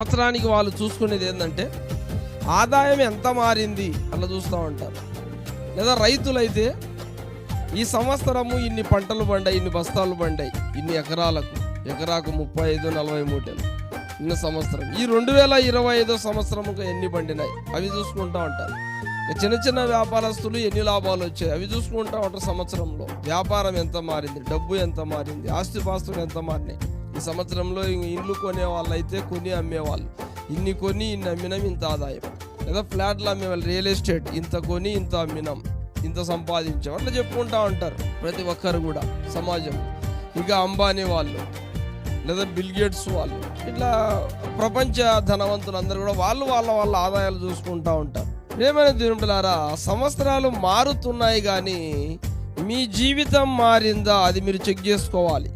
సంవత్సరానికి వాళ్ళు చూసుకునేది ఏంటంటే ఆదాయం ఎంత మారింది అలా చూస్తూ ఉంటారు. లేదా రైతులైతే ఈ సంవత్సరము ఇన్ని పంటలు పండాయి ఇన్ని బస్తాలు పండాయి ఇన్ని ఎకరాలకు ఎకరాకు ముప్పై ఐదు నలభై మూటలు ఇన్ని సంవత్సరం. ఈ రెండు వేల ఇరవై ఐదో సంవత్సరముకు ఎన్ని పండినాయి? అవి చూసుకుంటూ ఉంటారు. చిన్న చిన్న వ్యాపారస్తులు ఎన్ని లాభాలు వచ్చాయి? అవి చూసుకుంటూ ఉంటారు సంవత్సరంలో. వ్యాపారం ఎంత మారింది? డబ్బు ఎంత మారింది? ఆస్తిపాస్తులు ఎంత మారినాయి? సంవత్సరంలో ఇండ్లు కొనే వాళ్ళు అయితే కొని అమ్మేవాళ్ళు. ఇన్ని కొని ఇన్ని అమ్మినాం ఇంత ఆదాయం. లేదా ఫ్లాట్లు అమ్మేవాళ్ళు రియల్ ఎస్టేట్. ఇంత కొని ఇంత అమ్మినాం. ఇంత సంపాదించాం అట్లా చెప్పుకుంటా ఉంటారు ప్రతి ఒక్కరు కూడా సమాజం. ఇక అంబానీ వాళ్ళు లేదా బిల్ గేట్స్ వాళ్ళు. ఇట్లా ప్రపంచ ధనవంతులు అందరూ కూడా వాళ్ళు వాళ్ళ వాళ్ళ ఆదాయాలు చూసుకుంటా ఉంటారు. ఏమైనా తిరుమలారా సంవత్సరాలు మారుతున్నాయి కానీ మీ జీవితం మారిందా? అది మీరు చెక్ చేసుకోవాలి.